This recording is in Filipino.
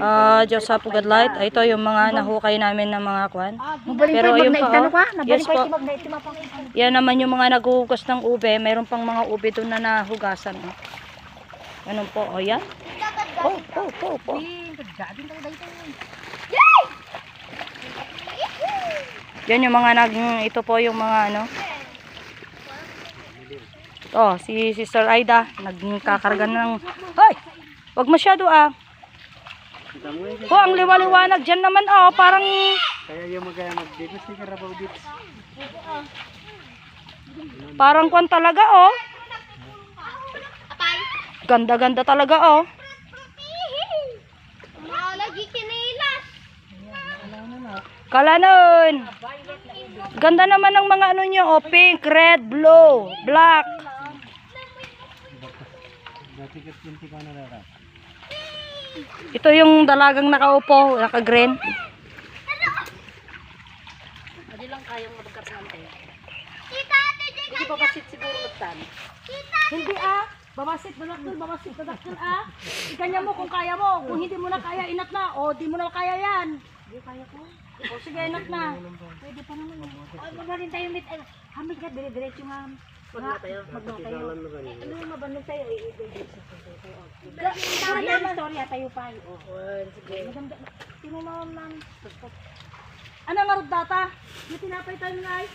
Ah, Diyos sa Pugad Light. Ah, Ito yung mga nahukay namin ng mga kwan. Mabalik Pero ayun mag pa, oh. Yes po. Yan naman yung mga naghuhugas ng ube. Mayroon pang mga ube doon na nahugasan. Oh. Ganun po. O yan. Oh, oh, oh, oh. Yan yung mga nag... Ito po yung mga ano. Oh, si Sister Aida. Nagkakarga ng... Hoy! Wag masyado ah. Oh, ang liwaliwanag dyan naman oh. Parang... Kaya yung magaya mag-dito si Karabaw dito. Parang kwan talaga oh. Ganda-ganda talaga oh. Malagi kinilas. Kala nun. Ganda naman ng mga ano nyo, oh, pink, red, blue, black. Dati ka 20 ka na rara. Ito yung dalagang nakaupo, naka-green. Kita, ate, Jay. Hindi pa basit siguro magtan. Kita. Hindi ah. Babasit, balaktul, babasit, balaktul ah. Ikanya mo kung kaya mo. Kung hindi mo na kaya, inat na. O, di mo na kaya yan. Hindi kaya ko. O, sige, inat na. Pwede pa naman. O, magaling tayo mit. Ay, hamid ka, dire-diretso nga. Magna tayo. Magna tayo. Ano yung mabanong tayo? I-i-i-i-i. Tama na istorya tayo pa. O, sige. Maganda. Sino naman lang. Ano nga rod data? Yung tinapay tayo nga ay.